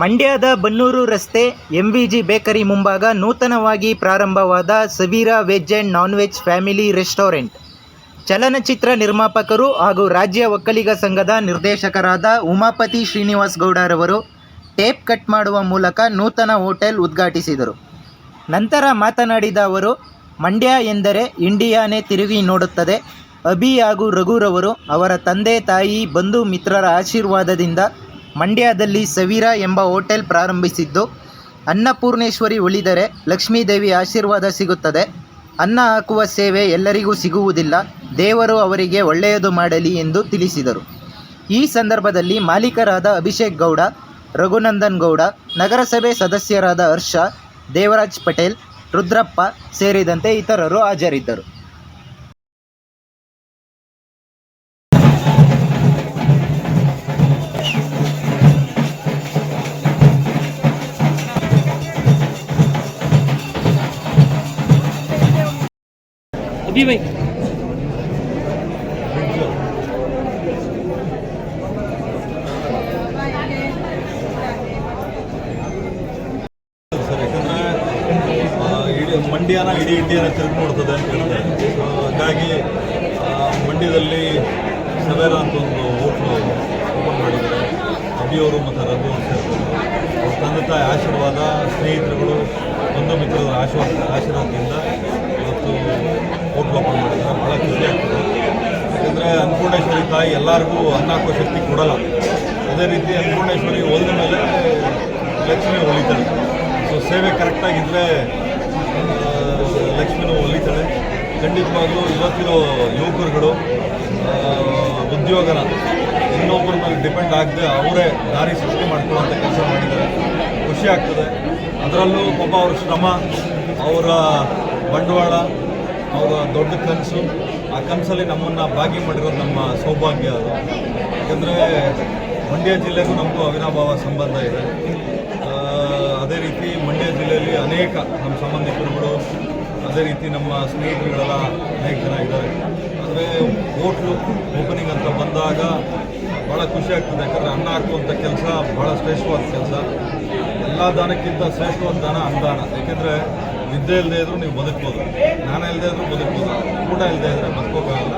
ಮಂಡ್ಯದ ಬನ್ನೂರು ರಸ್ತೆ ಎಂವಿಜಿ ಬೇಕರಿ ಮುಂಭಾಗ ನೂತನವಾಗಿ ಪ್ರಾರಂಭವಾದ Saveera veg and non veg family restaurant. ಚಲನಚಿತ್ರ ನಿರ್ಮಾಪಕರು ಹಾಗೂ ರಾಜ್ಯ ಒಕ್ಕಲಿಗ ಸಂಘದ ನಿರ್ದೇಶಕರಾದ ಉಮಾಪತಿ ಶ್ರೀನಿವಾಸ್ ಗೌಡರವರು ಟೇಪ್ ಕಟ್ ಮಾಡುವ ಮೂಲಕ ನೂತನ ಹೋಟೆಲ್ ಉದ್ಘಾಟಿಸಿದರು. ನಂತರ ಮಾತನಾಡಿದ ಅವರು, ಮಂಡ್ಯ ಎಂದರೆ ಇಂಡಿಯಾನೇ ತಿರುಗಿ ನೋಡುತ್ತದೆ. ಅಭಿ ಹಾಗೂ ರಘುರವರು ಅವರ ತಂದೆ ತಾಯಿ ಬಂಧು ಮಿತ್ರರ ಆಶೀರ್ವಾದದಿಂದ ಮಂಡ್ಯದಲ್ಲಿ ಸವಿರಾ ಎಂಬ ಹೋಟೆಲ್ ಪ್ರಾರಂಭಿಸಿದ್ದು, ಅನ್ನಪೂರ್ಣೇಶ್ವರಿ ಉಳಿದರೆ ಲಕ್ಷ್ಮೀದೇವಿ ಆಶೀರ್ವಾದ ಸಿಗುತ್ತದೆ. ಅನ್ನ ಹಾಕುವ ಸೇವೆ ಎಲ್ಲರಿಗೂ ಸಿಗುವುದಿಲ್ಲ, ದೇವರು ಅವರಿಗೆ ಒಳ್ಳೆಯದು ಮಾಡಲಿ ಎಂದು ತಿಳಿಸಿದರು. ಈ ಸಂದರ್ಭದಲ್ಲಿ ಮಾಲೀಕರಾದ ಅಭಿಷೇಕ್ ಗೌಡ, ರಘುನಂದನ್ ಗೌಡ, ನಗರಸಭೆ ಸದಸ್ಯರಾದ ಹರ್ಷ, ದೇವರಾಜ್ ಪಟೇಲ್, ರುದ್ರಪ್ಪ ಸೇರಿದಂತೆ ಇತರರು ಹಾಜರಿದ್ದರು. अभी भाई ಸರ್ ಯಾಕಂದರೆ ಇಡೀ ಮಂಡ್ಯನ ಇಡೀ ಇಂಡಿಯಾನ ತಿರುಗಿ ನೋಡ್ತದೆ ಅಂತ ಹೇಳ್ತಾರೆ ಸೊ ಹಾಗಾಗಿ ಆ, ಮಂಡ್ಯದಲ್ಲಿ ಸವೇರ ಅಂತ ಒಂದು ಹೋಟ್ಲು ಓಪನ್ ಮಾಡಿದ್ದಾರೆ ಅಭಿಯವರು ಮತ್ತು ರಘು ಅಂತ ಸೇರ್ಕೊಂಡು ಅವ್ರ ತಂದೆ ತಾಯಿ ಆಶೀರ್ವಾದ ಸ್ನೇಹಿತರುಗಳು ಬಂಧು ಮಿತ್ರರ ಆಶೀರ್ವಾದ ಆಶೀರ್ವಾದದಿಂದ ಇವತ್ತು ಹೋಟ್ಲು ಓಪನ್ ಮಾಡಿದ್ದಾರೆ ಭಾಳ ಖುಷಿ ಆಗ್ತದೆ ಯಾಕಂದರೆ ಅನ್ನಪೂರ್ಣೇಶ್ವರಿ ತಾಯಿ ಎಲ್ಲರಿಗೂ ಅನ್ನ ಹಾಕೋ ಶಕ್ತಿ ಕೊಡಲ್ಲ. ಅದೇ ರೀತಿ ಅನ್ನಪೂರ್ಣೇಶ್ವರಿ ಹೋದ ಮೇಲೆ ಲಕ್ಷ್ಮಿ ಒಲಿತಾಳೆ ಸೊ ಸೇವೆ ಕರೆಕ್ಟಾಗಿದ್ದರೆ ಲಕ್ಷ್ಮಿನೂ ಒಲಿತಾಳೆ ಖಂಡಿತವಾಗ್ಲೂ ಇವತ್ತಿರೋ ಯುವಕರುಗಳು ಉದ್ಯೋಗನ ಇನ್ನೊಬ್ಬರ ಮೇಲೆ ಡಿಪೆಂಡ್ ಆಗದೆ ಅವರೇ ದಾರಿ ಸೃಷ್ಟಿ ಮಾಡ್ಕೊಳ್ಳೋಂಥ ಕೆಲಸ ಮಾಡಿದ್ದಾರೆ. ಖುಷಿ ಆಗ್ತದೆ. ಅದರಲ್ಲೂ ಪಾಪ ಅವ್ರ ಶ್ರಮ, ಅವರ ಬಂಡವಾಳ ಅವರ ದೊಡ್ಡ ಕನಸು. ಆ ಕನಸಲ್ಲಿ ನಮ್ಮನ್ನು ಭಾಗಿ ಮಾಡಿರೋದು ನಮ್ಮ ಸೌಭಾಗ್ಯ ಅದು. ಯಾಕಂದರೆ ಮಂಡ್ಯ ಜಿಲ್ಲೆಗೂ ನಮಗೂ ಅವಿನಾಭಾವ ಸಂಬಂಧ ಇದೆ. ಅದೇ ರೀತಿ ಮಂಡ್ಯ ಜಿಲ್ಲೆಯಲ್ಲಿ ಅನೇಕ ನಮ್ಮ ಸಂಬಂಧಿಕರುಗಳು, ಅದೇ ರೀತಿ ನಮ್ಮ ಸ್ನೇಹಿತರುಗಳೆಲ್ಲ ಅನೇಕ ಜನ ಇದ್ದಾರೆ. ಆದರೆ ಹೋಟ್ಲು ಓಪನಿಂಗ್ ಅಂತ ಬಂದಾಗ ಭಾಳ ಖುಷಿ ಆಗ್ತದೆ. ಯಾಕಂದರೆ ಅನ್ನ ಹಾಕುವಂಥ ಕೆಲಸ ಭಾಳ ಶ್ರೇಷ್ಠವಾದ ಕೆಲಸ. ಎಲ್ಲ ದಾನಕ್ಕಿಂತ ಶ್ರೇಷ್ಠವಾದ ದಾನ ಅನ್ನದಾನ ಯಾಕೆಂದರೆ ವಿದ್ಯೆ ಇಲ್ಲದೆ ಇದ್ರೂ ನೀವು ಬದುಕ್ಬೋದು. ನಾನು ಇಲ್ಲದೆ ಇದ್ರೂ ಬದುಕ್ಬೋದು. ಊಟ ಇಲ್ಲದೆ ಇದ್ದರೆ ಬದುಕೋಕ್ಕಾಗಲ್ಲ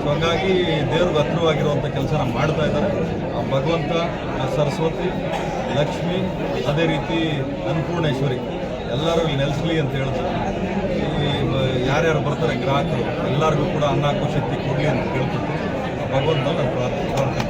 ಸೊ ಹಂಗಾಗಿ ದೇವ್ರಿಗೆ ಹತ್ರವಾಗಿರುವಂಥ ಕೆಲಸನ ಮಾಡ್ತಾ ಇದ್ದಾರೆ. ಆ ಭಗವಂತ ಸರಸ್ವತಿ, ಲಕ್ಷ್ಮಿ, ಅದೇ ರೀತಿ ಅನ್ನಪೂರ್ಣೇಶ್ವರಿ, ಎಲ್ಲರೂ ಇಲ್ಲಿ ನೆಲೆಸಲಿ ಅಂತ ಹೇಳ್ತಾರೆ. ಯಾರ್ಯಾರು ಬರ್ತಾರೆ ಗ್ರಾಹಕರು, ಎಲ್ಲರಿಗೂ ಕೂಡ ಅನ್ನ ಶಕ್ತಿ ಕೊಡಲಿ ಅಂತ ಕೇಳ್ಕೊಳ್ತೀನಿ ಆ ಭಗವಂತ ನಾನು ಪ್ರಾರ್ಥನೆ